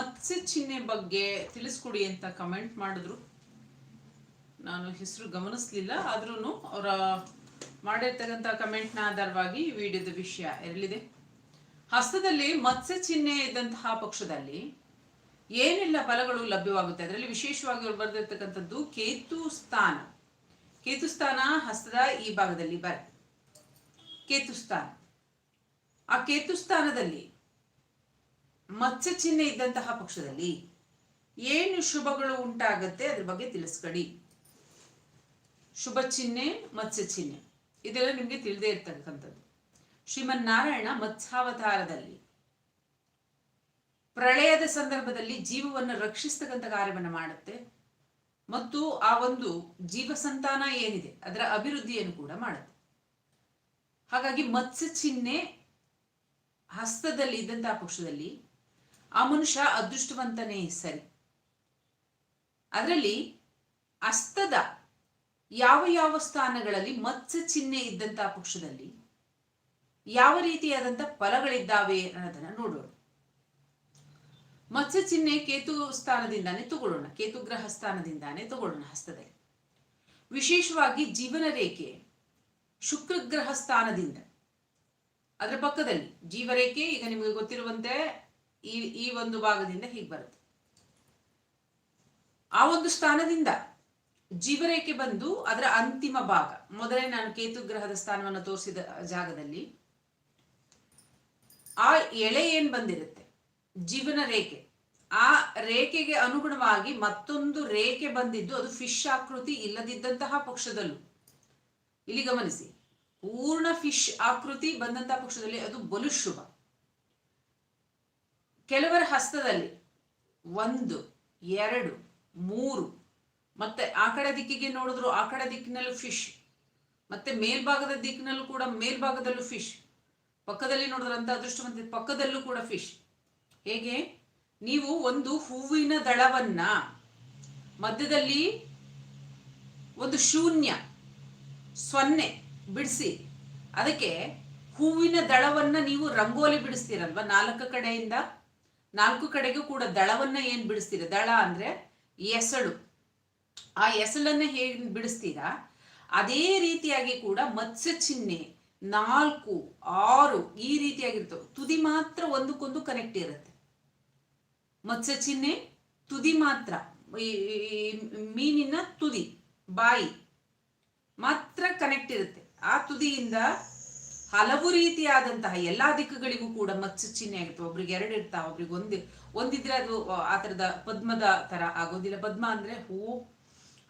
ಮತ್ಸ್ಯ ಚಿಹ್ನೆ ಬಗ್ಗೆ ತಿಳಿಸ್ಕೊಡಿ ಅಂತ ಕಮೆಂಟ್ ಮಾಡಿದ್ರು. ನಾನು ಹೆಸರು ಗಮನಿಸ್ಲಿಲ್ಲ ಆದ್ರೂ ಅವರ ಮಾಡಿರ್ತಕ್ಕಂಥ ಕಮೆಂಟ್ನ ಆಧಾರವಾಗಿ ವಿಡಿಯೋದ ವಿಷಯ ಇರಲಿದೆ. ಹಸ್ತದಲ್ಲಿ ಮತ್ಸ್ಯ ಚಿಹ್ನೆ ಇದ್ದಂತಹ ಪಕ್ಷದಲ್ಲಿ ಏನೆಲ್ಲ ಫಲಗಳು ಲಭ್ಯವಾಗುತ್ತೆ? ಅದರಲ್ಲಿ ವಿಶೇಷವಾಗಿ ಅವ್ರು ಬರೆದಿರ್ತಕ್ಕಂಥದ್ದು ಕೇತು ಸ್ಥಾನ. ಕೇತು ಸ್ಥಾನ ಹಸ್ತದ ಈ ಭಾಗದಲ್ಲಿ ಬರೆ ಕೇತು ಸ್ಥಾನ. ಆ ಕೇತು ಸ್ಥಾನದಲ್ಲಿ ಮತ್ಸ್ಯ ಚಿಹ್ನೆ ಇದ್ದಂತಹ ಪಕ್ಷದಲ್ಲಿ ಏನು ಶುಭಗಳು ಉಂಟಾಗತ್ತೆ ಅದ್ರ ಬಗ್ಗೆ ತಿಳಿಸ್ಕೊಡಿ. ಶುಭ ಚಿಹ್ನೆ ಮತ್ಸ್ಯ ಚಿಹ್ನೆ. ಇದೆಲ್ಲ ನಿಮಗೆ ತಿಳಿದೇ ಇರ್ತಕ್ಕಂಥದ್ದು. ಶ್ರೀಮನ್ ನಾರಾಯಣ ಮತ್ಸ್ಯಾವತಾರದಲ್ಲಿ ಪ್ರಳಯದ ಸಂದರ್ಭದಲ್ಲಿ ಜೀವವನ್ನು ರಕ್ಷಿಸ್ತಕ್ಕಂಥ ಕಾರ್ಯವನ್ನು ಮಾಡುತ್ತೆ. ಮತ್ತು ಆ ಒಂದು ಜೀವ ಸಂತಾನ ಏನಿದೆ, ಅದರ ಅಭಿವೃದ್ಧಿಯನ್ನು ಕೂಡ ಮಾಡುತ್ತೆ. ಹಾಗಾಗಿ ಮತ್ಸ್ಯ ಚಿಹ್ನೆ ಹಸ್ತದಲ್ಲಿ ಇದ್ದಂತಹ ಪಕ್ಷದಲ್ಲಿ ಆ ಮನುಷ್ಯ ಅದೃಷ್ಟವಂತನೇ ಸರಿ. ಅದರಲ್ಲಿ ಅಸ್ತದ ಯಾವ ಯಾವ ಸ್ಥಾನಗಳಲ್ಲಿ ಮತ್ಸ್ಯ ಚಿಹ್ನೆ ಇದ್ದಂತಹ ಪಕ್ಷದಲ್ಲಿ ಯಾವ ರೀತಿಯಾದಂಥ ಫಲಗಳಿದ್ದಾವೆ ಅನ್ನೋದನ್ನ ನೋಡೋಣ. ಮತ್ಸ್ಯ ಚಿಹ್ನೆ ಕೇತು ಸ್ಥಾನದಿಂದಾನೇ ತಗೊಳ್ಳೋಣ, ಕೇತು ಗ್ರಹ ಸ್ಥಾನದಿಂದಾನೇ ತಗೊಳ್ಳೋಣ ಹಸ್ತದಲ್ಲಿ. ವಿಶೇಷವಾಗಿ ಜೀವನ ರೇಖೆ, ಶುಕ್ರ ಗ್ರಹ ಸ್ಥಾನದಿಂದ. ಅದರ ಪಕ್ಕದಲ್ಲಿ ಜೀವರೇಖೆ ಈಗ ನಿಮಗೆ ಗೊತ್ತಿರುವಂತೆ ಈ ಈ ಒಂದು ಭಾಗದಿಂದ ಹೀಗೆ ಬರುತ್ತೆ. ಆ ಒಂದು ಸ್ಥಾನದಿಂದ ಜೀವರೇಖೆ ಬಂದು ಅದರ ಅಂತಿಮ ಭಾಗ. ಮೊದಲೇ ನಾನು ಕೇತು ಗ್ರಹದ ಸ್ಥಾನವನ್ನು ತೋರಿಸಿದ ಜಾಗದಲ್ಲಿ ಆ ಎಳೆ ಏನ್ ಬಂದಿರುತ್ತೆ? ಜೀವನ ರೇಖೆ. ಆ ರೇಖೆಗೆ ಅನುಗುಣವಾಗಿ ಮತ್ತೊಂದು ರೇಖೆ ಬಂದಿದ್ದು ಅದು ಫಿಶ್ ಆಕೃತಿ ಇಲ್ಲದಿದ್ದಂತಹ ಪಕ್ಷದಲ್ಲೂ. ಇಲ್ಲಿ ಗಮನಿಸಿ. ಪೂರ್ಣ ಫಿಶ್ ಆಕೃತಿ ಬಂದಂತಹ ಪಕ್ಷದಲ್ಲಿ ಅದು ಬಲು ಶುಭ. ಕೆಲವರ ಹಸ್ತದಲ್ಲಿ ಒಂದು, ಎರಡು, ಮೂರು, ಮತ್ತೆ ಆ ಕಡೆ ದಿಕ್ಕಿಗೆ ನೋಡಿದ್ರು ಆ ಕಡೆ ದಿಕ್ಕಿನಲ್ಲೂ ಫಿಶ್ ಮತ್ತೆ ಮೇಲ್ಭಾಗದ ದಿಕ್ಕಿನಲ್ಲೂ ಕೂಡ ಮೇಲ್ಭಾಗದಲ್ಲೂ ಫಿಶ್ ಪಕ್ಕದಲ್ಲಿ ನೋಡಿದ್ರಂತ ಅದೃಷ್ಟವಂತ ಪಕ್ಕದಲ್ಲೂ ಕೂಡ ಫಿಶ್ ಹೇಗೆ? ನೀವು ಒಂದು ಹೂವಿನ ದಳವನ್ನ ಮಧ್ಯದಲ್ಲಿ ಒಂದು ಶೂನ್ಯ, ಸೊನ್ನೆ ಬಿಡಿಸಿ, ಅದಕ್ಕೆ ಹೂವಿನ ದಳವನ್ನ ನೀವು ರಂಗೋಲಿ ಬಿಡಿಸ್ತೀರಲ್ವ ನಾಲ್ಕು ಕಡೆಯಿಂದ? ನಾಲ್ಕು ಕಡೆಗೂ ಕೂಡ ದಳವನ್ನ ಏನ್ ಬಿಡಿಸ್ತೀರ? ದಳ ಅಂದ್ರೆ ಎಸಳು. ಆ ಎಸಳನ್ನ ಹೇಗೆ ಬಿಡಿಸ್ತೀರಾ? ಅದೇ ರೀತಿಯಾಗಿ ಕೂಡ ಮತ್ಸ್ಯ ಚಿಹ್ನೆ ನಾಲ್ಕು, ಆರು ಈ ರೀತಿಯಾಗಿರ್ತವೆ. ತುದಿ ಮಾತ್ರ ಒಂದಕ್ಕೊಂದು ಕನೆಕ್ಟ್ ಇರುತ್ತೆ. ಮತ್ಸ್ಯ ಚಿಹ್ನೆ, ತುದಿ ಮಾತ್ರ. ಮೀನಿನ ತುದಿ, ಬಾಯಿ ಮಾತ್ರ ಕನೆಕ್ಟ್ ಇರುತ್ತೆ. ಆ ತುದಿಯಿಂದ ಹಲವು ರೀತಿಯಾದಂತಹ ಎಲ್ಲಾ ದಿಕ್ಕುಗಳಿಗೂ ಕೂಡ ಮತ್ಸ್ಯ ಚಿಹ್ನೆ ಆಗಿರ್ತವೆ. ಒಬ್ರಿಗೆ ಎರಡು ಇರ್ತಾವ, ಒಬ್ರಿಗೆ ಒಂದು ಒಂದಿದ್ರೆ ಅದು ಆ ತರದ ಪದ್ಮದ ತರ ಆಗೋದಿಲ್ಲ. ಪದ್ಮ ಅಂದ್ರೆ ಹೂವು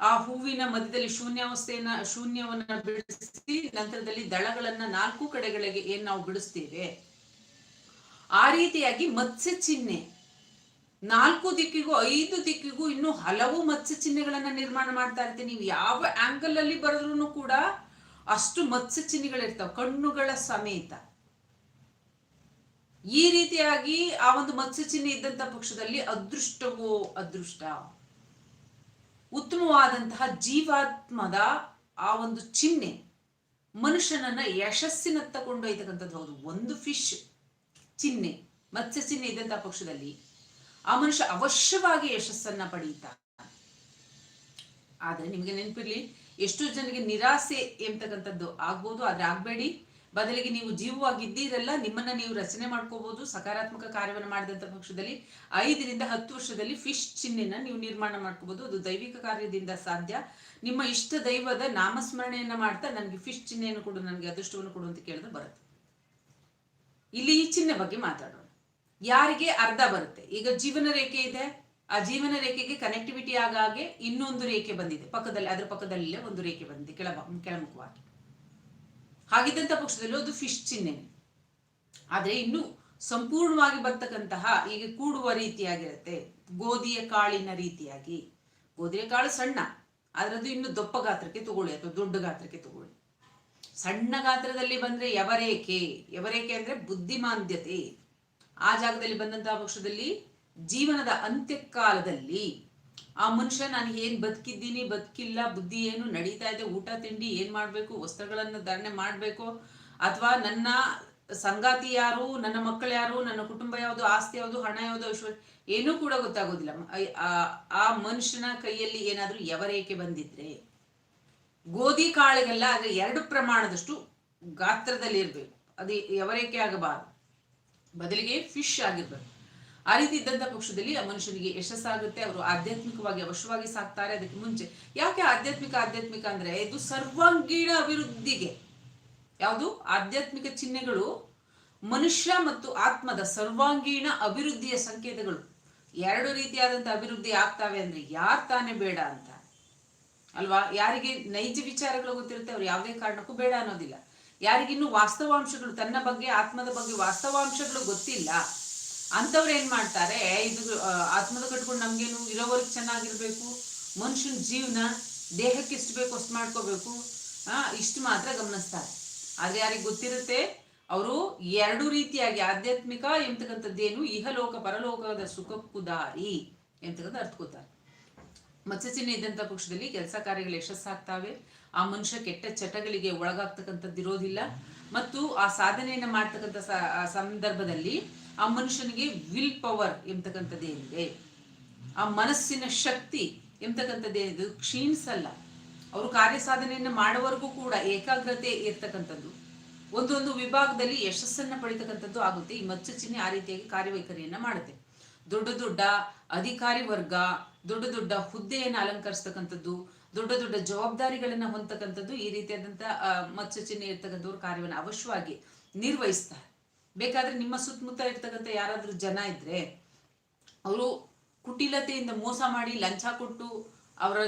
ಆ ಹೂವಿನ ಮಧ್ಯದಲ್ಲಿ ಶೂನ್ಯಾವಸ್ಥೆಯನ್ನ, ಶೂನ್ಯವನ್ನ ಬಿಡಿಸಿ ನಂತರದಲ್ಲಿ ದಳಗಳನ್ನ ನಾಲ್ಕು ಕಡೆಗಳಿಗೆ ಏನ್ ನಾವು ಬಿಡಿಸ್ತೇವೆ? ಆ ರೀತಿಯಾಗಿ ಮತ್ಸ್ಯ ಚಿಹ್ನೆ ನಾಲ್ಕು ದಿಕ್ಕಿಗೂ, ಐದು ದಿಕ್ಕಿಗೂ ಇನ್ನು ಹಲವು ಮತ್ಸ್ಯ ಚಿಹ್ನೆಗಳನ್ನ ನಿರ್ಮಾಣ ಮಾಡ್ತಾ ಇರ್ತೀವಿ. ನೀವು ಯಾವ ಆಂಗಲ್ ಅಲ್ಲಿ ಬರೆದ್ರು ಕೂಡ ಅಷ್ಟು ಮತ್ಸ್ಯ ಚಿಹ್ನೆಗಳಿರ್ತಾವ ಕಣ್ಣುಗಳ ಸಮೇತ. ಈ ರೀತಿಯಾಗಿ ಆ ಒಂದು ಮತ್ಸ್ಯ ಚಿಹ್ನೆ ಪಕ್ಷದಲ್ಲಿ ಅದೃಷ್ಟವೋ ಅದೃಷ್ಟ? ಉತ್ತಮವಾದಂತಹ ಜೀವಾತ್ಮದ ಆ ಒಂದು ಚಿಹ್ನೆ ಮನುಷ್ಯನನ್ನ ಯಶಸ್ಸಿನತ್ತ ಕೊಂಡೊಯ್ತಕ್ಕಂಥದ್ದು ಹೌದು, ಒಂದು ಫಿಶ್ ಚಿಹ್ನೆ ಮತ್ಸ್ಯ ಚಿಹ್ನೆ ಇದ್ದಂತಹ ಪಕ್ಷದಲ್ಲಿ ಆ ಮನುಷ್ಯ ಅವಶ್ಯವಾಗಿ ಯಶಸ್ಸನ್ನ ಪಡೆಯುತ್ತಾ ಆದ್ರೆ ನಿಮಗೆ ನೆನಪಿರ್ಲಿ ಎಷ್ಟು ಜನರಿಗೆ ನಿರಾಸೆ ಎಂತಕ್ಕಂಥದ್ದು ಆಗ್ಬೋದು, ಆದ್ರೆ ಆಗ್ಬೇಡಿ. ಬದಲಿಗೆ ನೀವು ಜೀವವಾಗಿದ್ದೀರಲ್ಲ, ನಿಮ್ಮನ್ನ ನೀವು ರಚನೆ ಮಾಡ್ಕೋಬಹುದು ಸಕಾರಾತ್ಮಕ ಕಾರ್ಯವನ್ನು ಮಾಡಿದಂತ ಪಕ್ಷದಲ್ಲಿ. ಐದರಿಂದ ಹತ್ತು ವರ್ಷದಲ್ಲಿ ಫಿಶ್ ಚಿಹ್ನೆನ ನೀವು ನಿರ್ಮಾಣ ಮಾಡ್ಕೋಬಹುದು ಅದು ದೈವಿಕ ಕಾರ್ಯದಿಂದ ಸಾಧ್ಯ. ನಿಮ್ಮ ಇಷ್ಟ ದೈವದ ನಾಮಸ್ಮರಣೆಯನ್ನ ಮಾಡ್ತಾ ನನಗೆ ಫಿಶ್ ಚಿಹ್ನೆಯನ್ನು ಕೊಡು, ನನಗೆ ಅದೃಷ್ಟವನ್ನು ಕೊಡು ಅಂತ ಕೇಳಿದ್ರೆ ಬರುತ್ತೆ. ಇಲ್ಲಿ ಈ ಚಿಹ್ನೆ ಬಗ್ಗೆ ಮಾತಾಡೋಣ. ಯಾರಿಗೆ ಅರ್ಧ ಬರುತ್ತೆ? ಈಗ ಜೀವನ ರೇಖೆ ಇದೆ. ಆ ಜೀವನ ರೇಖೆಗೆ ಕನೆಕ್ಟಿವಿಟಿ ಆಗಾಗೆ ಇನ್ನೊಂದು ರೇಖೆ ಬಂದಿದೆ. ಪಕ್ಕದಲ್ಲಿ, ಅದರ ಪಕ್ಕದಲ್ಲೇ ಒಂದು ರೇಖೆ ಬಂದಿದೆ ಕೆಳ ಕೆಳಮುಖವಾಗಿ. ಹಾಗಿದ್ದಂಥ ಪಕ್ಷದಲ್ಲಿ ಅದು ಫಿಶ್ ಚಿಹ್ನೆ. ಆದರೆ ಇನ್ನು ಸಂಪೂರ್ಣವಾಗಿ ಬರ್ತಕ್ಕಂತಹ, ಈಗ ಕೂಡುವ ರೀತಿಯಾಗಿರುತ್ತೆ. ಗೋಧಿಯ ಕಾಳಿನ ರೀತಿಯಾಗಿ. ಗೋಧಿಯ ಕಾಳು ಸಣ್ಣ. ಅದರದ್ದು ಇನ್ನು ದೊಪ್ಪ ಗಾತ್ರಕ್ಕೆ ತಗೊಳ್ಳಿ, ಅಥವಾ ದೊಡ್ಡ ಗಾತ್ರಕ್ಕೆ ತಗೊಳ್ಳಿ. ಸಣ್ಣ ಗಾತ್ರದಲ್ಲಿ ಬಂದ್ರೆ ಯವರೇಖೆ ಯವರೇಖೆ ಅಂದ್ರೆ ಬುದ್ಧಿಮಾಂದ್ಯತೆ. ಆ ಜಾಗದಲ್ಲಿ ಬಂದಂತಹ ಪಕ್ಷದಲ್ಲಿ ಜೀವನದ ಅಂತ್ಯಕಾಲದಲ್ಲಿ ಆ ಮನುಷ್ಯ ನಾನು ಏನ್ ಬದುಕಿದ್ದೀನಿ, ಬದುಕಿಲ್ಲ, ಬುದ್ಧಿ ಏನು ನಡೀತಾ ಇದೆ, ಊಟ, ತಿಂಡಿ ಏನ್ ಮಾಡ್ಬೇಕು, ವಸ್ತ್ರಗಳನ್ನ ಧಾರಣೆ ಮಾಡ್ಬೇಕು, ಅಥವಾ ನನ್ನ ಸಂಗಾತಿ ಯಾರು, ನನ್ನ ಮಕ್ಕಳು ಯಾರು, ನನ್ನ ಕುಟುಂಬ ಯಾವುದು, ಆಸ್ತಿ ಯಾವುದು, ಹಣ ಯಾವುದು ಐಶ್ವರ್ಯ ಏನೂ ಕೂಡ ಗೊತ್ತಾಗೋದಿಲ್ಲ. ಆ- ಮನುಷ್ಯನ ಕೈಯಲ್ಲಿ ಏನಾದ್ರೂ ಎವರೇಕೆ ಬಂದಿದ್ರೆ, ಗೋಧಿ ಕಾಳಿಗೆಲ್ಲ ಅದ್ರ ಎರಡು ಪ್ರಮಾಣದಷ್ಟು ಗಾತ್ರದಲ್ಲಿ ಇರಬೇಕು ಅದು ಎವರೇಕೆ ಆಗಬಾರದು. ಬದಲಿಗೆ ಫಿಶ್ ಆಗಿರ್ಬೇಕು. ಆ ರೀತಿ ಇದ್ದಂಥ ಪಕ್ಷದಲ್ಲಿ ಆ ಮನುಷ್ಯನಿಗೆ ಯಶಸ್ಸಾಗುತ್ತೆ, ಅವರು ಆಧ್ಯಾತ್ಮಿಕವಾಗಿ ಅವಶ್ಯವಾಗಿ ಸಾಕ್ತಾರೆ. ಅದಕ್ಕೆ ಮುಂಚೆ ಯಾಕೆ ಆಧ್ಯಾತ್ಮಿಕ ಆಧ್ಯಾತ್ಮಿಕ ಅಂದ್ರೆ ಇದು ಸರ್ವಾಂಗೀಣ ಅಭಿವೃದ್ಧಿಗೆ? ಯಾವುದು? ಆಧ್ಯಾತ್ಮಿಕ ಚಿಹ್ನೆಗಳು ಮನುಷ್ಯ ಮತ್ತು ಆತ್ಮದ ಸರ್ವಾಂಗೀಣ ಅಭಿವೃದ್ಧಿಯ ಸಂಕೇತಗಳು. ಎರಡು ರೀತಿಯಾದಂಥ ಅಭಿವೃದ್ಧಿ ಆಗ್ತಾವೆ ಅಂದ್ರೆ ಯಾರು ತಾನೇ ಬೇಡ ಅಂತ. ಅಲ್ವಾ? ಯಾರಿಗೆ ನೈಜ ವಿಚಾರಗಳು ಗೊತ್ತಿರುತ್ತೆ, ಅವ್ರು ಯಾವುದೇ ಕಾರಣಕ್ಕೂ ಬೇಡ ಅನ್ನೋದಿಲ್ಲ. ಯಾರಿಗಿನ್ನೂ ವಾಸ್ತವಾಂಶಗಳು ತನ್ನ ಬಗ್ಗೆ, ಆತ್ಮದ ಬಗ್ಗೆ ವಾಸ್ತವಾಂಶಗಳು ಗೊತ್ತಿಲ್ಲ. ಅಂಥವ್ರು ಏನು ಮಾಡ್ತಾರೆ, ಇದು ಆತ್ಮದ ಕಟ್ಕೊಂಡು ನಮಗೇನು ಇರೋವರೆಗೆ ಚೆನ್ನಾಗಿರ್ಬೇಕು, ಮನುಷ್ಯನ ಜೀವನ ದೇಹಕ್ಕೆ ಎಷ್ಟು ಬೇಕು ಅಷ್ಟು ಮಾಡ್ಕೋಬೇಕು ಇಷ್ಟು ಮಾತ್ರ ಗಮನಿಸ್ತಾರೆ. ಆದರೆ ಯಾರಿಗೆ ಗೊತ್ತಿರುತ್ತೆ, ಅವರು ಎರಡು ರೀತಿಯಾಗಿ ಆಧ್ಯಾತ್ಮಿಕ ಎಂತಕ್ಕಂಥದ್ದೇನು ಇಹಲೋಕ, ಪರಲೋಕದ ಸುಖಕ್ಕೂ ದಾರಿ ಎಂತಕ್ಕಂಥ ಅರ್ಥಕೋತಾರೆ ಮತ್ಸ್ಯಚಿಹ್ನೆ ಇದ್ದಂಥ ಪಕ್ಷದಲ್ಲಿ ಕೆಲಸ ಕಾರ್ಯಗಳು ಯಶಸ್ಸಾಗ್ತಾವೆ. ಆ ಮನುಷ್ಯ ಕೆಟ್ಟ ಚಟಗಳಿಗೆ ಒಳಗಾಗ್ತಕ್ಕಂಥದ್ದು ಇರೋದಿಲ್ಲ. ಮತ್ತು ಆ ಸಾಧನೆಯನ್ನ ಮಾಡ್ತಕ್ಕಂಥ ಸಂದರ್ಭದಲ್ಲಿ ಆ ಮನುಷ್ಯನಿಗೆ ವಿಲ್ ಪವರ್ ಎಂತಕ್ಕಂಥದ್ದೇನಿದೆ ಆ ಮನಸ್ಸಿನ ಶಕ್ತಿ ಎಂತಕ್ಕಂಥದ್ದೇನಿದೆ ಕ್ಷೀಣಿಸಲ್ಲ ಅವರು ಕಾರ್ಯ ಸಾಧನೆಯನ್ನು ಮಾಡುವವರೆಗೂ ಕೂಡ ಏಕಾಗ್ರತೆ ಇರ್ತಕ್ಕಂಥದ್ದು. ಒಂದೊಂದು ವಿಭಾಗದಲ್ಲಿ ಯಶಸ್ಸನ್ನ ಪಡಿತಕ್ಕಂಥದ್ದು ಆಗುತ್ತೆ. ಈ ಮಚ್ಚ ಆ ರೀತಿಯಾಗಿ ಕಾರ್ಯವೈಖರಿಯನ್ನ ಮಾಡುತ್ತೆ. ದೊಡ್ಡ ದೊಡ್ಡ ಅಧಿಕಾರಿ ವರ್ಗ, ದೊಡ್ಡ ದೊಡ್ಡ ಹುದ್ದೆಯನ್ನು ಅಲಂಕರಿಸ್ತಕ್ಕಂಥದ್ದು, ದೊಡ್ಡ ದೊಡ್ಡ ಜವಾಬ್ದಾರಿಗಳನ್ನ ಹೊಂದತಕ್ಕಂಥದ್ದು ಈ ರೀತಿಯಾದಂಥ ಮತ್ಸಚಿನ್ನೆ ಚಿಹ್ನೆ ಇರ್ತಕ್ಕಂಥವ್ರು ಕಾರ್ಯವನ್ನು ಅವಶ್ಯವಾಗಿ ನಿರ್ವಹಿಸ್ತಾರೆ. ಬೇಕಾದ್ರೆ ನಿಮ್ಮ ಸುತ್ತಮುತ್ತ ಇರ್ತಕ್ಕಂಥ ಯಾರಾದ್ರೂ ಜನ ಇದ್ರೆ, ಅವರು ಕುಟಿಲತೆಯಿಂದ ಮೋಸ ಮಾಡಿ ಲಂಚ ಕೊಟ್ಟು ಅವರ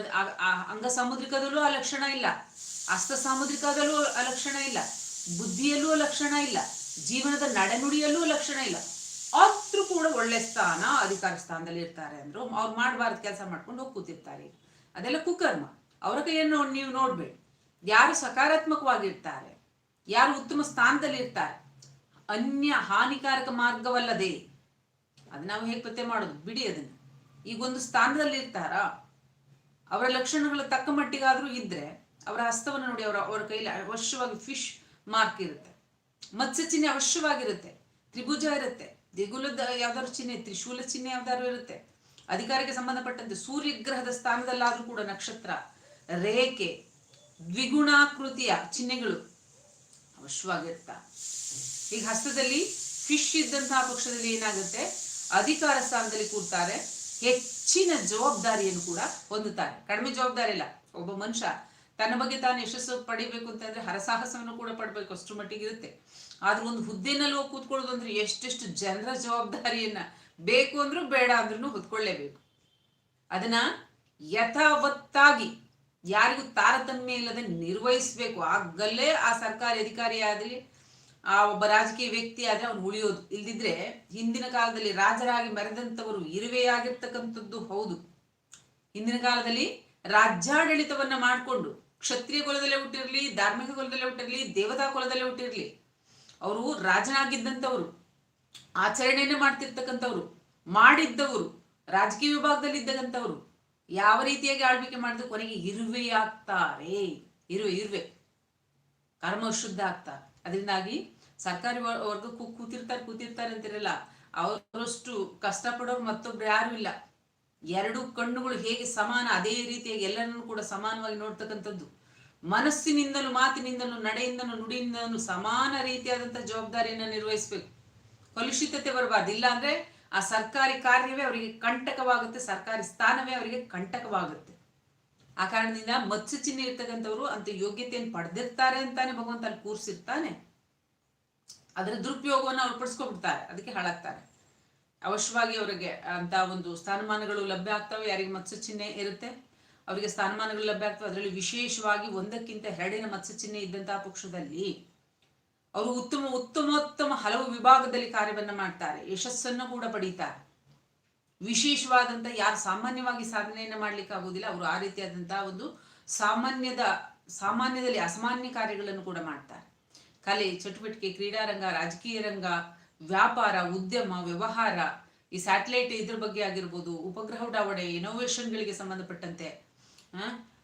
ಅಂಗ ಸಾಮುದ್ರಿಕದಲ್ಲೂ ಆ ಲಕ್ಷಣ ಇಲ್ಲ. ಅಸ್ತ ಸಾಮುದ್ರಿಕದಲ್ಲೂ ಆ ಲಕ್ಷಣ ಇಲ್ಲ. ಬುದ್ಧಿಯಲ್ಲೂ ಲಕ್ಷಣ ಇಲ್ಲ. ಜೀವನದ ನಡೆನುಡಿಯಲ್ಲೂ ಲಕ್ಷಣ ಇಲ್ಲ. ಆದ್ರೂ ಕೂಡ ಒಳ್ಳೆ ಸ್ಥಾನ ಅಧಿಕಾರ ಸ್ಥಾನದಲ್ಲಿ ಇರ್ತಾರೆ ಅಂದ್ರು, ಅವ್ರು ಮಾಡಬಾರ್ದು ಕೆಲಸ ಮಾಡ್ಕೊಂಡು ಹೋಗಿ ಕೂತಿರ್ತಾರೆ. ಅದೆಲ್ಲ ಕುಕರ್ಮ. ಅವರ ಕೈಯನ್ನು ನೀವು ನೋಡ್ಬೇಡಿ. ಯಾರು ಸಕಾರಾತ್ಮಕವಾಗಿರ್ತಾರೆ, ಯಾರು ಉತ್ತಮ ಸ್ಥಾನದಲ್ಲಿ ಇರ್ತಾರೆ ಅನ್ಯ ಹಾನಿಕಾರಕ ಮಾರ್ಗವಲ್ಲದೆ. ಅದು ನಾವು ಹೇಗೆ ಪತ್ತೆ ಮಾಡೋದು? ಬಿಡಿ ಅದನ್ನ. ಈಗೊಂದು ಸ್ಥಾನದಲ್ಲಿ ಇರ್ತಾರ? ಅವರ ಲಕ್ಷಣಗಳು ತಕ್ಕ ಮಟ್ಟಿಗಾದ್ರೂ ಇದ್ರೆ ಅವರ ಹಸ್ತವನ್ನು ನೋಡಿ ಅವರ ಅವರ ಕೈಲಿ ಅವಶ್ಯವಾಗಿ ಫಿಶ್ ಮಾರ್ಕ್ ಇರುತ್ತೆ. ಮತ್ಸ್ಯ ಚಿಹ್ನೆ ಅವಶ್ಯವಾಗಿರುತ್ತೆ. ತ್ರಿಭುಜ ಇರುತ್ತೆ. ದಿಗುಲದ ಯಾವ್ದಾದ್ರು ಚಿಹ್ನೆ, ತ್ರಿಶೂಲ ಚಿಹ್ನೆ ಯಾವ್ದಾದ್ರು ಇರುತ್ತೆ. ಅಧಿಕಾರಕ್ಕೆ ಸಂಬಂಧಪಟ್ಟಂತೆ ಸೂರ್ಯಗ್ರಹದ ಸ್ಥಾನದಲ್ಲಾದ್ರೂ ಕೂಡ ನಕ್ಷತ್ರ, ರೇಖೆ, ದ್ವಿಗುಣಾಕೃತಿಯ ಚಿಹ್ನೆಗಳು ಅವಶ್ಯವಾಗಿರ್ತಾ. ಈಗ ಹಸ್ತದಲ್ಲಿ ಫಿಶ್ ಇದ್ದಂತಹ ಪಕ್ಷದಲ್ಲಿ ಏನಾಗುತ್ತೆ? ಅಧಿಕಾರ ಸ್ಥಾನದಲ್ಲಿ ಕೂರ್ತಾರೆ. ಹೆಚ್ಚಿನ ಜವಾಬ್ದಾರಿಯನ್ನು ಕೂಡ ಹೊಂದುತ್ತಾರೆ. ಕಡಿಮೆ ಜವಾಬ್ದಾರಿ ಇಲ್ಲ ಒಬ್ಬ ಮನುಷ್ಯ ತನ್ನ ಬಗ್ಗೆ ತಾನು ಯಶಸ್ಸು ಪಡಿಬೇಕು ಅಂತಂದ್ರೆ ಹರಸಾಹಸವನ್ನು ಕೂಡ ಪಡಬೇಕು, ಅಷ್ಟು ಮಟ್ಟಿಗೆ ಇರುತ್ತೆ. ಆದ್ರೆ ಒಂದು ಹುದ್ದೆನಲ್ಲಿ ಹೋಗಿ ಕೂತ್ಕೊಳ್ಳೋದು ಅಂದ್ರೆ ಎಷ್ಟೆಷ್ಟು ಜನರ ಜವಾಬ್ದಾರಿಯನ್ನ ಬೇಕು ಅಂದ್ರೂ ಬೇಡ ಅಂದ್ರೂ ಹೊತ್ಕೊಳ್ಳೇಬೇಕು. ಅದನ್ನ ಯಥಾವತ್ತಾಗಿ ಯಾರಿಗೂ ತಾರತಮ್ಯ ಇಲ್ಲದೆ ನಿರ್ವಹಿಸಬೇಕು. ಆಗಲ್ಲೇ ಆ ಸರ್ಕಾರಿ ಅಧಿಕಾರಿ ಆದ್ರಿ ಆ ಒಬ್ಬ ರಾಜಕೀಯ ವ್ಯಕ್ತಿ ಆದ್ರೆ ಅವ್ನು ಉಳಿಯೋದು. ಇಲ್ದಿದ್ರೆ ಹಿಂದಿನ ಕಾಲದಲ್ಲಿ ರಾಜರಾಗಿ ಮೆರೆದಂತವರು ಇರುವೆಯಾಗಿರ್ತಕ್ಕಂಥದ್ದು ಹೌದು. ಹಿಂದಿನ ಕಾಲದಲ್ಲಿ ರಾಜ್ಯಾಡಳಿತವನ್ನ ಮಾಡಿಕೊಂಡು ಕ್ಷತ್ರಿಯ ಕುಲದಲ್ಲೇ ಹುಟ್ಟಿರ್ಲಿ, ಧಾರ್ಮಿಕ ಕುಲದಲ್ಲೇ ಹುಟ್ಟಿರ್ಲಿ, ದೇವತಾ ಕುಲದಲ್ಲೇ ಹುಟ್ಟಿರ್ಲಿ, ಅವರು ರಾಜನಾಗಿದ್ದಂಥವ್ರು, ಆಚರಣೆಯನ್ನು ಮಾಡ್ತಿರ್ತಕ್ಕಂಥವ್ರು, ಮಾಡಿದ್ದವರು, ರಾಜಕೀಯ ವಿಭಾಗದಲ್ಲಿ ಇದ್ದಂಥವ್ರು ಯಾವ ರೀತಿಯಾಗಿ ಆಳ್ವಿಕೆ ಮಾಡಿದ್ರು? ಕೊನೆಗೆ ಇರುವೆಯಾಗ್ತಾರೆ. ಇರುವೆ ಇರುವೆ. ಕರ್ಮ ಶುದ್ಧ ಆಗ್ತಾರೆ. ಅದರಿಂದಾಗಿ ಸರ್ಕಾರಿ ವರ್- ವರ್ಗ ಕೂತಿರ್ತಾರೆ ಕೂತಿರ್ತಾರೆ ಅಂತಿರಲ್ಲ, ಅವರಷ್ಟು ಕಷ್ಟಪಡೋರು ಮತ್ತೊಬ್ರು ಯಾರು ಇಲ್ಲ. ಎರಡು ಕಣ್ಣುಗಳು ಹೇಗೆ ಸಮಾನ, ಅದೇ ರೀತಿಯಾಗಿ ಎಲ್ಲರನ್ನೂ ಕೂಡ ಸಮಾನವಾಗಿ ನೋಡ್ತಕ್ಕಂಥದ್ದು. ಮನಸ್ಸಿನಿಂದಲೂ, ಮಾತಿನಿಂದಲೂ, ನಡೆಯಿಂದಲೂ, ನುಡಿಯಿಂದಲೂ ಸಮಾನ ರೀತಿಯಾದಂತಹ ಜವಾಬ್ದಾರಿಯನ್ನು ನಿರ್ವಹಿಸಬೇಕು. ಕಲುಷಿತತೆ ಬರಬಾರ್ದು. ಇಲ್ಲ ಅಂದ್ರೆ ಆ ಸರ್ಕಾರಿ ಕಾರ್ಯವೇ ಅವರಿಗೆ ಕಂಟಕವಾಗುತ್ತೆ, ಸರ್ಕಾರಿ ಸ್ಥಾನವೇ ಅವರಿಗೆ ಕಂಟಕವಾಗುತ್ತೆ. ಆ ಕಾರಣದಿಂದ ಮತ್ಸ್ಯ ಚಿಹ್ನೆ ಇರ್ತಕ್ಕಂಥವ್ರು ಅಂತ ಯೋಗ್ಯತೆಯನ್ನು ಪಡೆದಿರ್ತಾರೆ ಅಂತಾನೆ ಭಗವಂತ ಅಲ್ಲಿ ಕೂರ್ಸಿರ್ತಾನೆ. ಅದರ ದುರುಪಯೋಗವನ್ನು ಅವ್ರು ಪಡಿಸ್ಕೊಬಿಡ್ತಾರೆ ಅದಕ್ಕೆ ಹಾಳಾಗ್ತಾರೆ. ಅವಶ್ಯವಾಗಿ ಅವರಿಗೆ ಅಂತ ಒಂದು ಸ್ಥಾನಮಾನಗಳು ಲಭ್ಯ ಆಗ್ತವೆ, ಯಾರಿಗೆ ಮತ್ಸ್ಯ ಚಿಹ್ನೆ ಇರುತ್ತೆ. ಅವರಿಗೆ ಸ್ಥಾನಮಾನಗಳು ಲಭ್ಯ ಆಗ್ತವೆ. ಅದರಲ್ಲಿ ವಿಶೇಷವಾಗಿ ಒಂದಕ್ಕಿಂತ ಎರಡಿನ ಮತ್ಸ್ಯ ಚಿಹ್ನೆ ಇದ್ದಂತಹ ಪಕ್ಷದಲ್ಲಿ ಅವರು ಉತ್ತಮ, ಉತ್ತಮೋತ್ತಮ ಹಲವು ವಿಭಾಗದಲ್ಲಿ ಕಾರ್ಯವನ್ನು ಮಾಡ್ತಾರೆ. ಯಶಸ್ಸನ್ನು ಕೂಡ ಪಡೀತಾರೆ. ವಿಶೇಷವಾದಂತ ಯಾರು ಸಾಮಾನ್ಯವಾಗಿ ಸಾಧನೆಯನ್ನು ಮಾಡ್ಲಿಕ್ಕೆ ಆಗುವುದಿಲ್ಲ. ಅವರು ಆ ರೀತಿಯಾದಂತಹ ಒಂದು ಸಾಮಾನ್ಯದ, ಸಾಮಾನ್ಯದಲ್ಲಿ ಅಸಾಮಾನ್ಯ ಕಾರ್ಯಗಳನ್ನು ಕೂಡ ಮಾಡ್ತಾರೆ. ಕಲೆ ಚಟುವಟಿಕೆ ಕ್ರೀಡಾರಂಗ ರಾಜಕೀಯ ರಂಗ ವ್ಯಾಪಾರ ಉದ್ಯಮ ವ್ಯವಹಾರ ಈ ಸ್ಯಾಟಲೈಟ್ ಇದ್ರ ಬಗ್ಗೆ ಆಗಿರ್ಬೋದು ಉಪಗ್ರಹ ಉಡಾವಣೆ ಇನೋವೇಷನ್ಗಳಿಗೆ ಸಂಬಂಧಪಟ್ಟಂತೆ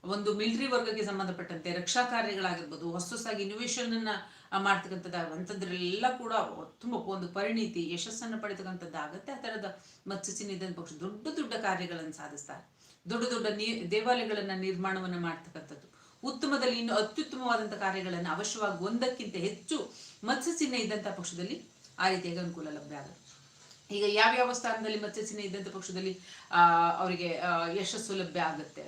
ಒಂದು ಮಿಲಿಟರಿ ವರ್ಗಕ್ಕೆ ಸಂಬಂಧಪಟ್ಟಂತೆ ರಕ್ಷಾ ಕಾರ್ಯಗಳಾಗಿರ್ಬೋದು ಹೊಸ ಹೊಸದಾಗಿ ಇನೋವೇಷನ್ ಅನ್ನ ಆ, ಮಾಡ್ತಕ್ಕಂಥದ್ದು ಅಂಥದ್ರೆಲ್ಲ ಕೂಡ ತುಂಬ ಒಂದು ಪರಿಣಿತಿ ಯಶಸ್ಸನ್ನು ಪಡೆತಕ್ಕಂಥದ್ದಾಗತ್ತೆ ಆ ಥರದ ಮತ್ಸಿನ ಪಕ್ಷ ದೊಡ್ಡ ದೊಡ್ಡ ಕಾರ್ಯಗಳನ್ನು ಸಾಧಿಸ್ತಾರೆ. ದೊಡ್ಡ ದೊಡ್ಡ ನೀ ದೇವಾಲಯಗಳನ್ನು ನಿರ್ಮಾಣವನ್ನು ಮಾಡ್ತಕ್ಕಂಥದ್ದು. ಉತ್ತಮದಲ್ಲಿ ಇನ್ನು ಅತ್ಯುತ್ತಮವಾದಂಥ ಕಾರ್ಯಗಳನ್ನು ಅವಶ್ಯವಾಗಿ ಒಂದಕ್ಕಿಂತ ಹೆಚ್ಚು ಮತ್ಸ್ಯ ಚಿಹ್ನೆ ಇದ್ದಂಥ ಪಕ್ಷದಲ್ಲಿ ಆ ರೀತಿಯಾಗಿ ಅನುಕೂಲ ಲಭ್ಯ ಆಗುತ್ತೆ. ಈಗ ಯಾವ್ಯಾವ ಸ್ಥಾನದಲ್ಲಿ ಮತ್ಸ್ಯ ಚಿಹ್ನೆ ಇದ್ದಂಥ ಪಕ್ಷದಲ್ಲಿ ಆ, ಅವರಿಗೆ ಯಶಸ್ಸು ಲಭ್ಯ ಆಗುತ್ತೆ?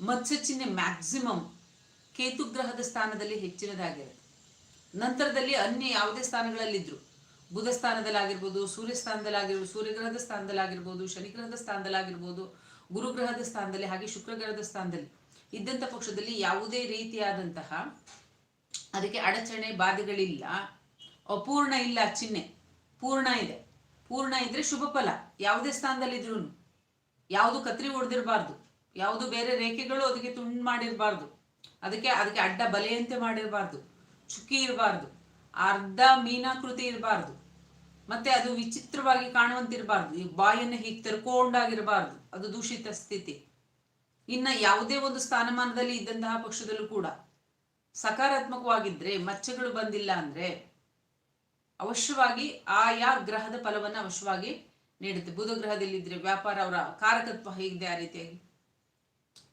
ಮತ್ಸ್ಯ ಚಿಹ್ನೆ ಮ್ಯಾಕ್ಸಿಮಮ್ ಕೇತುಗ್ರಹದ ಸ್ಥಾನದಲ್ಲಿ ಹೆಚ್ಚಿನದಾಗಿರುತ್ತೆ. ನಂತರದಲ್ಲಿ ಅನ್ಯ ಯಾವುದೇ ಸ್ಥಾನಗಳಲ್ಲಿದ್ರು ಬುಧ ಸ್ಥಾನದಲ್ಲಾಗಿರ್ಬೋದು ಸೂರ್ಯ ಸ್ಥಾನದಲ್ಲಾಗಿರ್ಬೋದು ಸೂರ್ಯಗ್ರಹದ ಸ್ಥಾನದಲ್ಲಾಗಿರ್ಬೋದು ಶನಿಗ್ರಹದ ಸ್ಥಾನದಲ್ಲಾಗಿರ್ಬೋದು ಗುರುಗ್ರಹದ ಸ್ಥಾನದಲ್ಲಿ ಹಾಗೆ ಶುಕ್ರಗ್ರಹದ ಸ್ಥಾನದಲ್ಲಿ ಇದ್ದಂಥ ಪಕ್ಷದಲ್ಲಿ ಯಾವುದೇ ರೀತಿಯಾದಂತಹ ಅದಕ್ಕೆ ಅಡಚಣೆ ಬಾಧೆಗಳಿಲ್ಲ. ಅಪೂರ್ಣ ಇಲ್ಲ ಚಿಹ್ನೆ. ಪೂರ್ಣ ಇದೆ. ಪೂರ್ಣ ಇದ್ರೆ ಶುಭ ಫಲ. ಯಾವುದೇ ಸ್ಥಾನದಲ್ಲಿದ್ರು ಯಾವುದು ಕತ್ರಿ ಹೊಡೆದಿರಬಾರ್ದು ಯಾವುದು ಬೇರೆ ರೇಖೆಗಳು ಅದಕ್ಕೆ ತುಂಡು ಮಾಡಿರಬಾರ್ದು. ಅದಕ್ಕೆ ಅದಕ್ಕೆ ಅಡ್ಡ ಬಲೆಯಂತೆ ಮಾಡಿರಬಾರ್ದು. ಚುಕ್ಕಿ ಇರಬಾರ್ದು. ಅರ್ಧ ಮೀನಾಕೃತಿ ಇರಬಾರ್ದು. ಮತ್ತೆ ಅದು ವಿಚಿತ್ರವಾಗಿ ಕಾಣುವಂತಿರಬಾರ್ದು. ಈ ಬಾಯನ್ನು ಹೀಗೆ ತರ್ಕೊಂಡಾಗಿರಬಾರ್ದು. ಅದು ದೂಷಿತ ಸ್ಥಿತಿ. ಇನ್ನ ಯಾವುದೇ ಒಂದು ಸ್ಥಾನಮಾನದಲ್ಲಿ ಇದ್ದಂತಹ ಪಕ್ಷದಲ್ಲೂ ಕೂಡ ಸಕಾರಾತ್ಮಕವಾಗಿದ್ರೆ, ಮಚ್ಚೆಗಳು ಬಂದಿಲ್ಲ ಅಂದ್ರೆ ಅವಶ್ಯವಾಗಿ ಆಯಾ ಗ್ರಹದ ಫಲವನ್ನು ಅವಶ್ಯವಾಗಿ ನೀಡುತ್ತೆ. ಬುಧ ಗ್ರಹದಲ್ಲಿದ್ರೆ ವ್ಯಾಪಾರ ಅವರ ಕಾರಕತ್ವ ಹೇಗಿದೆ ಆ ರೀತಿಯಾಗಿ?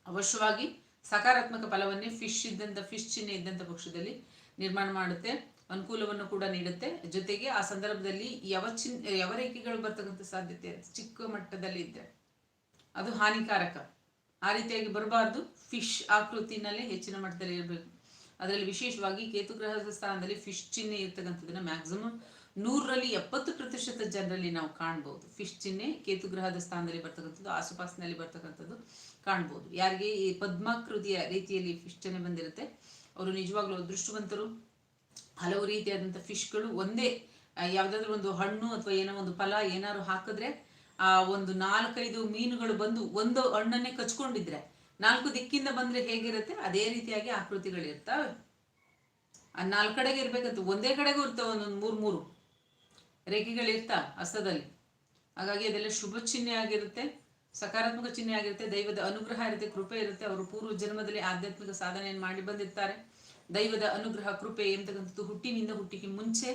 ಅವಶ್ಯವಾಗಿ ಸಕಾರಾತ್ಮಕ ಫಲವನ್ನೇ ಫಿಶ್ ಇದ್ದಂಥ ಫಿಶ್ ಚಿಹ್ನೆ ಇದ್ದಂಥ ಪಕ್ಷದಲ್ಲಿ ನಿರ್ಮಾಣ ಮಾಡುತ್ತೆ, ಅನುಕೂಲವನ್ನು ಕೂಡ ನೀಡುತ್ತೆ. ಜೊತೆಗೆ ಆ ಸಂದರ್ಭದಲ್ಲಿ ಯಾವ ಚಿನ್ ಯಾವ ರೇಖೆಗಳು ಬರ್ತಕ್ಕಂಥ ಸಾಧ್ಯತೆ ಚಿಕ್ಕ ಮಟ್ಟದಲ್ಲಿ ಇದ್ರೆ ಅದು ಹಾನಿಕಾರಕ. ಆ ರೀತಿಯಾಗಿ ಬರಬಾರ್ದು. ಫಿಶ್ ಆಕೃತಿನಲ್ಲೇ ಹೆಚ್ಚಿನ ಮಟ್ಟದಲ್ಲಿ ಇರಬೇಕು. ಅದರಲ್ಲಿ ವಿಶೇಷವಾಗಿ ಕೇತು ಗ್ರಹದ ಸ್ಥಾನದಲ್ಲಿ ಫಿಶ್ ಚಿಹ್ನೆ ಇರ್ತಕ್ಕಂಥದ್ದನ್ನ ಮ್ಯಾಕ್ಸಿಮಮ್ ನೂರರಲ್ಲಿ ಎಪ್ಪತ್ತು ಪ್ರತಿಶತ ಜನರಲ್ಲಿ ನಾವು ಕಾಣ್ಬೋದು. ಫಿಶ್ ಚಿಹ್ನೆ ಕೇತು ಗ್ರಹದ ಸ್ಥಾನದಲ್ಲಿ ಬರ್ತಕ್ಕಂಥದ್ದು, ಆಸುಪಾಸಿನಲ್ಲಿ ಬರ್ತಕ್ಕಂಥದ್ದು ಕಾಣ್ಬೋದು. ಯಾರಿಗೆ ಈ ಪದ್ಮಾಕೃತಿಯ ರೀತಿಯಲ್ಲಿ ಫಿಶ್ ಚಿಹ್ನೆ ಬಂದಿರುತ್ತೆ, ಅವರು ನಿಜವಾಗ್ಲೂ ಅದೃಷ್ಟವಂತರು. ಹಲವು ರೀತಿಯಾದಂಥ ಫಿಶ್ಗಳು ಒಂದೇ ಯಾವ್ದಾದ್ರು ಒಂದು ಹಣ್ಣು ಅಥವಾ ಏನೋ ಒಂದು ಫಲ ಏನಾದ್ರು ಹಾಕಿದ್ರೆ ಆ ಒಂದು ನಾಲ್ಕೈದು ಮೀನುಗಳು ಬಂದು ಒಂದು ಹಣ್ಣನ್ನೇ ಕಚ್ಕೊಂಡಿದ್ರೆ ನಾಲ್ಕು ದಿಕ್ಕಿಂದ ಬಂದ್ರೆ ಹೇಗಿರುತ್ತೆ? ಅದೇ ರೀತಿಯಾಗಿ ಆಕೃತಿಗಳು ಇರ್ತಾವೆ. ಆ ನಾಲ್ಕು ಕಡೆಗೆ ಇರ್ಬೇಕಂತ ಒಂದೇ ಕಡೆಗೂ ಇರ್ತಾವೆ ಒಂದೊಂದು ಮೂರು ಮೂರು ರೇಖೆಗಳು ಇರ್ತಾ ಹಸ್ತದಲ್ಲಿ. ಹಾಗಾಗಿ ಅದೆಲ್ಲ ಶುಭ ಚಿಹ್ನೆ ಆಗಿರುತ್ತೆ, ಸಕಾರಾತ್ಮಕ ಚಿಹ್ನೆ ಆಗಿರುತ್ತೆ, ದೈವದ ಅನುಗ್ರಹ ಇರುತ್ತೆ, ಕೃಪೆ ಇರುತ್ತೆ. ಅವರು ಪೂರ್ವ ಜನ್ಮದಲ್ಲಿ ಆಧ್ಯಾತ್ಮಿಕ ಸಾಧನೆಯನ್ನು ಮಾಡಿ ಬಂದಿರ್ತಾರೆ. ದೈವದ ಅನುಗ್ರಹ, ಕೃಪೆ ಎಂತಕ್ಕಂಥದ್ದು ಹುಟ್ಟಿನಿಂದ ಹುಟ್ಟಿಗೆ ಮುಂಚೆ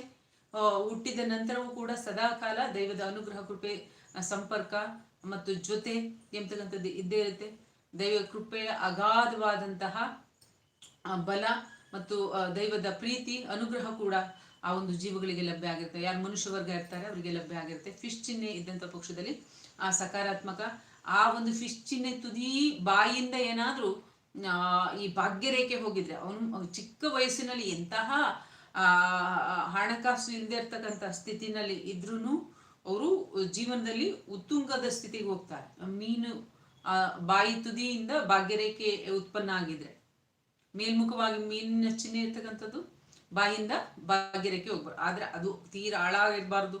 ಹುಟ್ಟಿದ ನಂತರವೂ ಕೂಡ ಸದಾ ಕಾಲ ದೈವದ ಅನುಗ್ರಹ, ಕೃಪೆ ಸಂಪರ್ಕ ಮತ್ತು ಜೊತೆ ಎಂತಕ್ಕಂಥದ್ದು ಇದ್ದೇ ಇರುತ್ತೆ. ದೈವ ಕೃಪೆಯ ಅಗಾಧವಾದಂತಹ ಬಲ ಮತ್ತು ದೈವದ ಪ್ರೀತಿ, ಅನುಗ್ರಹ ಕೂಡ ಆ ಒಂದು ಜೀವಗಳಿಗೆ ಲಭ್ಯ ಆಗಿರುತ್ತೆ. ಯಾರು ಮನುಷ್ಯ ವರ್ಗ ಇರ್ತಾರೆ, ಅವರಿಗೆ ಲಭ್ಯ ಆಗಿರುತ್ತೆ. ಫಿಶ್ ಚಿಹ್ನೆ ಇದ್ದಂಥ ಪಕ್ಷದಲ್ಲಿ ಆ ಸಕಾರಾತ್ಮಕ, ಆ ಒಂದು ಫಿಶ್ ಚಿಹ್ನೆ ತುದಿ ಬಾಯಿಂದ ಏನಾದರೂ ಈ ಭಾಗ್ಯರೇಖೆ ಹೋಗಿದ್ರೆ, ಅವನು ಚಿಕ್ಕ ವಯಸ್ಸಿನಲ್ಲಿ ಎಂತಹ ಹಣಕಾಸು ಇಲ್ಲದೆ ಇರ್ತಕ್ಕಂಥ ಸ್ಥಿತಿನಲ್ಲಿ ಇದ್ರೂ ಅವರು ಜೀವನದಲ್ಲಿ ಉತ್ತುಂಗದ ಸ್ಥಿತಿಗೆ ಹೋಗ್ತಾರೆ. ಮೀನು ಬಾಯಿ ತುದಿಯಿಂದ ಭಾಗ್ಯರೇಖೆ ಉತ್ಪನ್ನ ಆಗಿದ್ರೆ ಮೇಲ್ಮುಖವಾಗಿ ಮೀನಿನ ಚಿಹ್ನೆ ಇರ್ತಕ್ಕಂಥದ್ದು ಬಾಯಿಯಿಂದ ಭಾಗ್ಯರೇಖೆ ಹೋಗ್ಬಾರ್ದು ಆದ್ರೆ ಅದು ತೀರಾ ಆಳ ಇರಬಾರ್ದು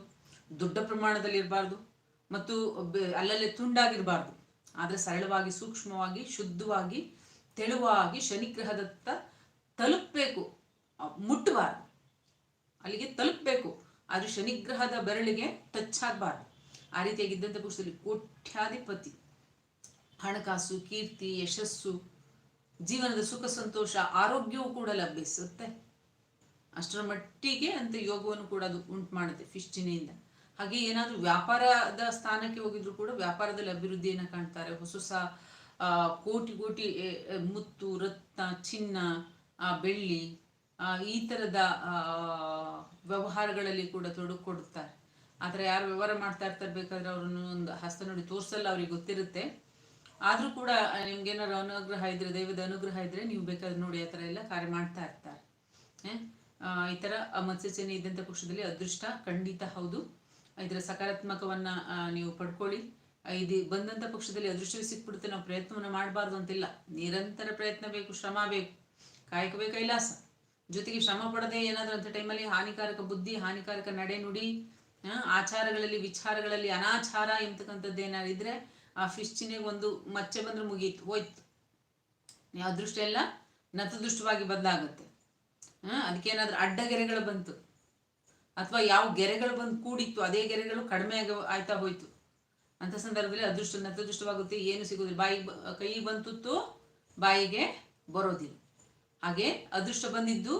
ದೊಡ್ಡ ಪ್ರಮಾಣದಲ್ಲಿ ಇರಬಾರ್ದು ಮತ್ತು ಅಲ್ಲಲ್ಲೇ ತುಂಡಾಗಿರಬಾರ್ದು. ಆದ್ರೆ ಸರಳವಾಗಿ, ಸೂಕ್ಷ್ಮವಾಗಿ, ಶುದ್ಧವಾಗಿ, ತೆಳುವಾಗಿ ಶನಿಗ್ರಹದತ್ತ ತಲುಪಬೇಕು. ಮುಟ್ಟಬಾರ್ದು. ಅಲ್ಲಿಗೆ ತಲುಪಬೇಕು. ಆದ್ರೆ ಶನಿಗ್ರಹದ ಬೆರಳಿಗೆ ಟಚ್ ಆಗಬಾರ್ದು. ಆ ರೀತಿಯಾಗಿದ್ದಂಥ ಪುರುಷದಲ್ಲಿ ಕೋಟ್ಯಾಧಿಪತಿ. ಹಣಕಾಸು, ಕೀರ್ತಿ, ಯಶಸ್ಸು, ಜೀವನದ ಸುಖ, ಸಂತೋಷ, ಆರೋಗ್ಯವೂ ಕೂಡ ಲಭಿಸುತ್ತೆ. ಅಷ್ಟರ ಮಟ್ಟಿಗೆ ಅಂತ ಯೋಗವನ್ನು ಕೂಡ ಅದು ಉಂಟು ಮಾಡುತ್ತೆ ಫಿಶ್ ಚಿಹ್ನೆಯಿಂದ ಹಾಗೆ ಏನಾದರೂ ವ್ಯಾಪಾರದ ಸ್ಥಾನಕ್ಕೆ ಹೋಗಿದ್ರು ಕೂಡ ವ್ಯಾಪಾರದಲ್ಲಿ ಅಭಿವೃದ್ಧಿಯನ್ನು ಕಾಣ್ತಾರೆ. ಹೊಸ ಹೊಸ ಕೋಟಿ ಕೋಟಿ ಮುತ್ತು, ರತ್ನ, ಚಿನ್ನ ಬೆಳ್ಳಿ ಈ ಥರದ ವ್ಯವಹಾರಗಳಲ್ಲಿ ಕೂಡ ತೊಡಕೊಡ್ತಾರೆ ಆ ಥರ ಯಾರು ವ್ಯವಹಾರ ಮಾಡ್ತಾ ಇರ್ತಾರೆ ಬೇಕಾದ್ರೆ ಅವ್ರನ್ನು ಒಂದು ಹಸ್ತ ನೋಡಿ ತೋರಿಸಲ್ಲ, ಅವ್ರಿಗೆ ಗೊತ್ತಿರುತ್ತೆ. ಆದರೂ ಕೂಡ ನಿಮ್ಗೆ ಏನಾರು ಅನುಗ್ರಹ ಇದ್ರೆ, ದೈವದ ಅನುಗ್ರಹ ಇದ್ರೆ ನೀವು ಬೇಕಾದ್ರೆ ನೋಡಿ ಆ ಥರ ಎಲ್ಲ ಕಾರ್ಯ ಮಾಡ್ತಾ ಇರ್ತಾರೆ. ಈ ಥರ ಮತ್ಸ್ಯಚನೆ ಇದ್ದಂಥ ಪಕ್ಷದಲ್ಲಿ ಅದೃಷ್ಟ ಖಂಡಿತ ಹೌದು. ಇದರ ಸಕಾರಾತ್ಮಕವನ್ನ ನೀವು ಪಡ್ಕೊಳ್ಳಿ. ಇದು ಬಂದಂಥ ಪಕ್ಷದಲ್ಲಿ ಅದೃಷ್ಟವೇ ಸಿಕ್ಬಿಡುತ್ತೆ, ನಾವು ಪ್ರಯತ್ನವನ್ನು ಮಾಡಬಾರ್ದು ಅಂತಿಲ್ಲ. ನಿರಂತರ ಪ್ರಯತ್ನ ಬೇಕು, ಶ್ರಮ ಬೇಕು. ಕಾಯಕವೇ ಕೈಲಾಸ ಜೊತೆಗೆ ಶ್ರಮ ಪಡದೆ ಏನಾದರೂ ಅಂತ ಟೈಮಲ್ಲಿ ಹಾನಿಕಾರಕ ಬುದ್ಧಿ, ಹಾನಿಕಾರಕ ನಡೆ ನುಡಿ ಆಚಾರಗಳಲ್ಲಿ, ವಿಚಾರಗಳಲ್ಲಿ ಅನಾಚಾರ ಎಂತಕ್ಕಂಥದ್ದು ಏನಾದ್ರು ಇದ್ರೆ ಆ ಫಿಶ್ ಚಿಹ್ನೆಗೆ ಒಂದು ಮಚ್ಚೆ ಬಂದ್ರೆ ಮುಗೀತು, ಹೋಯ್ತು. ಅದೃಷ್ಟ ಎಲ್ಲ ನತದೃಷ್ಟವಾಗಿ ಬದಲಾಗುತ್ತೆ. ಅದಕ್ಕೇನಾದ್ರೂ ಅಡ್ಡಗೆರೆಗಳು ಬಂತು. ಅಥವಾ ಯಾವ ಗೆರೆಗಳು ಬಂದು ಕೂಡಿತ್ತು, ಅದೇ ಗೆರೆಗಳು ಕಡಿಮೆ ಆಗ, ಆಯ್ತಾ ಹೋಯ್ತು. ಅಂತ ಸಂದರ್ಭದಲ್ಲಿ ಅದೃಷ್ಟ ನತದೃಷ್ಟವಾಗುತ್ತೆ, ಏನು ಸಿಗೋದಿಲ್ಲ. ಬಾಯಿ ಕೈ ಬಂತುತ್ತು ಬಾಯಿಗೆ ಬರೋದಿಲ್ಲ. ಹಾಗೆ ಅದೃಷ್ಟ ಬಂದಿದ್ದು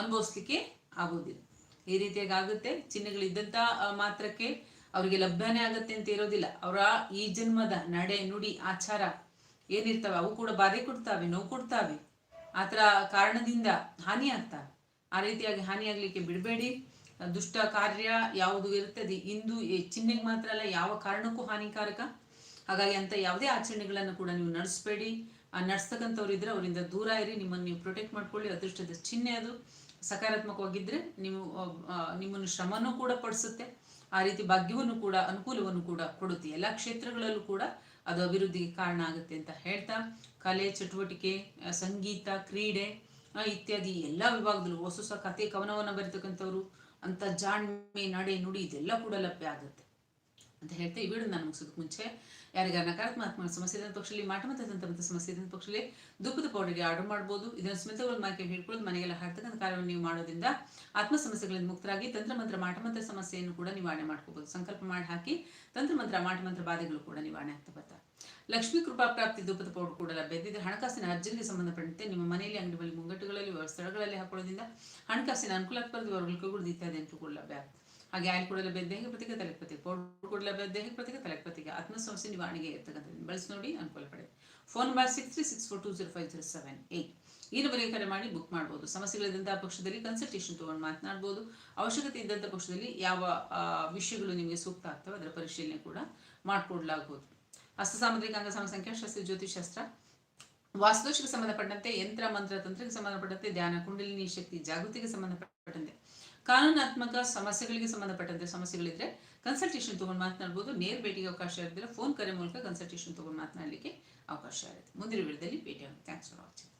ಅನುಭವಿಸ್ಲಿಕ್ಕೆ ಆಗೋದಿಲ್ಲ ಈ ರೀತಿಯಾಗಿ ಆಗುತ್ತೆ ಚಿಹ್ನೆಗಳಿದ್ದಂತ ಮಾತ್ರಕ್ಕೆ ಅವರಿಗೆ ಲಭ್ಯನೇ ಆಗತ್ತೆ ಅಂತ ಇರೋದಿಲ್ಲ. ಅವರ ಈ ಜನ್ಮದ ನಡೆ, ನುಡಿ, ಆಚಾರ ಏನಿರ್ತವೆ, ಅವು ಕೂಡ ಬಾಧೆ ಕೊಡ್ತಾವೆ, ನೋವು ಕೊಡ್ತಾವೆ. ಆತರ ಕಾರಣದಿಂದ ಹಾನಿ ಆಗ್ತಾವೆ. ಆ ರೀತಿಯಾಗಿ ಹಾನಿಯಾಗಲಿಕ್ಕೆ ಬಿಡಬೇಡಿ. ದುಷ್ಟ ಕಾರ್ಯ ಯಾವುದು ಇರ್ತದೆ ಇಂದು ಚಿಹ್ನೆಗೆ ಮಾತ್ರ ಅಲ್ಲ, ಯಾವ ಕಾರಣಕ್ಕೂ ಹಾನಿಕಾರಕ. ಹಾಗಾಗಿ ಅಂತ ಯಾವುದೇ ಆಚರಣೆಗಳನ್ನು ಕೂಡ ನೀವು ನಡೆಸಬೇಡಿ. ನಡೆಸ್ತಕ್ಕಂಥವ್ರು ಇದ್ರೆ ಅವರಿಂದ ದೂರ ಇರಿ ನಿಮ್ಮನ್ನು ನೀವು ಪ್ರೊಟೆಕ್ಟ್ ಮಾಡ್ಕೊಳ್ಳಿ ಅದೃಷ್ಟದ ಚಿಹ್ನೆ ಅದು. ಸಕಾರಾತ್ಮಕವಾಗಿದ್ದರೆ ನೀವು ಆ, ಆ, ನಿಮ್ಮನ್ನು ಶ್ರಮನೂ ಕೂಡ ಪಡಿಸುತ್ತೆ. ಆ ರೀತಿ ಭಾಗ್ಯವನ್ನು ಕೂಡ ಅನುಕೂಲವನ್ನು ಕೂಡ ಕೊಡುತ್ತೆ. ಎಲ್ಲ ಕ್ಷೇತ್ರಗಳಲ್ಲೂ ಕೂಡ ಅದು ಅಭಿವೃದ್ಧಿಗೆ ಕಾರಣ ಆಗುತ್ತೆ ಅಂತ ಹೇಳ್ತಾ ಕಲೆ ಚಟುವಟಿಕೆ ಸಂಗೀತ ಕ್ರೀಡೆ ಆ, ಇತ್ಯಾದಿ ಎಲ್ಲ ವಿಭಾಗದಲ್ಲೂ ಹೊಸ ಹೊಸ ಕತೆ ಕವನವನ್ನು ಬರೀತಕ್ಕಂಥವ್ರು ಅಂತ ಜಾಣ್ಮೆ ನಡೆ ನುಡಿ ಇದೆಲ್ಲ ಕೂಡ ಲಭ್ಯ ಆಗುತ್ತೆ. ಅಂತ ಹೇಳ್ತಾ ಈ ವಿಡಿಯೋ ನಾನು ಮುಗಿಸೋದಕ್ಕೆ ಮುಂಚೆ. ಯಾರಿಗಾರ ನಕಾರಾತ್ಮಕ ಸಮಸ್ಯೆ ಇದ್ದ ಪಕ್ಷದಲ್ಲಿ ಮಾಟ ಮತ್ತು ದಂತ ಸಮಸ್ಯೆ ಇದ್ದ ಪಕ್ಷದಲ್ಲಿ ದುಃಖದ ಪೌಡರ್ಗೆ ಆರ್ಡರ್ ಮಾಡ್ಬೋದು. ಇದನ್ನು ಸ್ಮಿತಗಳು ಮಾರ್ಕೆಟ್ ಹಿಡ್ಕೊಳ್ಳೋದು ಮನೆಗೆಲ್ಲ ಹಾಡ್ತಕ್ಕಂಥ ಕಾರ್ಯವನ್ನು ನೀವು ಮಾಡೋದ್ರಿಂದ ಆತ್ಮ ಸಮಸ್ಯೆಗಳಿಂದ ಮುಕ್ತರಾಗಿ ತಂತ್ರ ಮಂತ್ರ ಮಾಟ ಮಂತ್ರ ಸಮಸ್ಯೆಯನ್ನು ಕೂಡ ನಿವಾರಣೆ ಮಾಡ್ಕೋಬೋದು. ಸಂಕಲ್ಪ ಮಾಡಿ ಹಾಕಿ ತಂತ್ರ ಮಂತ್ರ ಮಾಟ ಮಂತ್ರ ಬಾಧೆಗಳು ಕೂಡ ನಿವಾರಣೆ ಆಗ್ತಾ ಬರ್ತಾರೆ ಲಕ್ಷ್ಮೀ ಕೃಪಾ ಪ್ರಾಪ್ತಿ ದುಃಖದ ಪೌಡರ್ ಕೂಡ ಲಭ್ಯ ಹಣಕಾಸಿನ ಅರ್ಜನೆಗೆ ಸಂಬಂಧಪಟ್ಟಂತೆ ನಿಮ್ಮ ಮನೆಯಲ್ಲಿ ಅಂಗಡಿಗಳಲ್ಲಿ ಮುಂಗಟ್ಟುಗಳಲ್ಲಿ ಸ್ಥಳಗಳಲ್ಲಿ ಹಾಕೊಳ್ಳೋದ್ರಿಂದ ಹಣಕಾಸಿನ ಅನುಕೂಲಕ್ಕೆ ಕೂಡ ಇತ್ಯಾದಿ ಅಂತೂ ಕೂಡ ಲಭ್ಯ ಆಗುತ್ತೆ ಹಾಗೆ ಆಯಿಲ್ ಕೂಡ ಲಭ್ಯ ದೇಹ ಪ್ರತಿಕ ತಲೆ ಪ್ರತಿಗೆ ಪೌಡರ್ ಕೂಡಲೇ ದೇಹ ಪ್ರತಿಕ ತಲೆ ಪ್ರತಿಗೆ ಆತ್ಮ ಸಮಸ್ಯೆ ನಿವಾರಣೆಗೆ ಇರ್ತಕ್ಕಂಥದ್ದು ಬಳಸಿ ನೋಡಿ ಅನುಕೂಲ ಪಡೆ phone number six three six four two zero five zero seven eight ಈ ನಂಬರಿಗೆ ಕರೆ ಮಾಡಿ ಬುಕ್ ಮಾಡ್ಬೋದು. ಸಮಸ್ಯೆಗಳಿದ್ದಂಥ ಪಕ್ಷದಲ್ಲಿ ಕನ್ಸಲ್ಟೇಷನ್ ತೊಗೊಂಡು ಮಾತನಾಡ್ಬೋದು. ಅವಶ್ಯಕತೆ ಇದ್ದಂಥ ಪಕ್ಷದಲ್ಲಿ ಯಾವ ವಿಷಯಗಳು ನಿಮಗೆ ಸೂಕ್ತ ಆಗ್ತವೆ ಅದರ ಪರಿಶೀಲನೆ ಕೂಡ ಮಾಡಿಕೊಡ್ಲಾಗ್ಬೋದು. ಹಸ್ತ ಸಾಮುದ್ರಿಕ ಅಂಗಸಮ ಸಂಖ್ಯಾಶಾಸ್ತ್ರ ಜ್ಯೋತಿಷಾಸ್ತ್ರ ವಾಸ್ತುಶಿಗೆ ಸಂಬಂಧಪಟ್ಟಂತೆ ಯಂತ್ರ, ಮಂತ್ರ, ತಂತ್ರಕ್ಕೆ ಸಂಬಂಧಪಟ್ಟಂತೆ ಧ್ಯಾನ, ಕುಂಡಲಿನಿ ಶಕ್ತಿ, ಜಾಗೃತಿಗೆ ಸಂಬಂಧಪಟ್ಟಂತೆ ಕಾನೂನಾತ್ಮಕ ಸಮಸ್ಯೆಗಳಿಗೆ ಸಂಬಂಧಪಟ್ಟಂತೆ ಸಮಸ್ಯೆಗಳಿದ್ರೆ ಕನ್ಸಲ್ಟೇಷನ್ ತಗೊಂಡು ಮಾತನಾಡ್ಬೋದು. ನೇರ ಭೇಟಿಗೆ ಅವಕಾಶ ಇರೋದಿಲ್ಲ. ಫೋನ್ ಕರೆ ಮೂಲಕ ಕನ್ಸಲ್ಟೇಷನ್ ತಗೊಂಡು ಮಾತನಾಡಲಿಕ್ಕೆ ಅವಕಾಶ ಇರುತ್ತೆ. ಮುಂದಿನ ವಿಡಿಯೋದಲ್ಲಿ ಭೇಟಿ ಆಗುತ್ತೆ ಥ್ಯಾಂಕ್ಸ್ ಫಾರ್ ವಾಚಿಂಗ್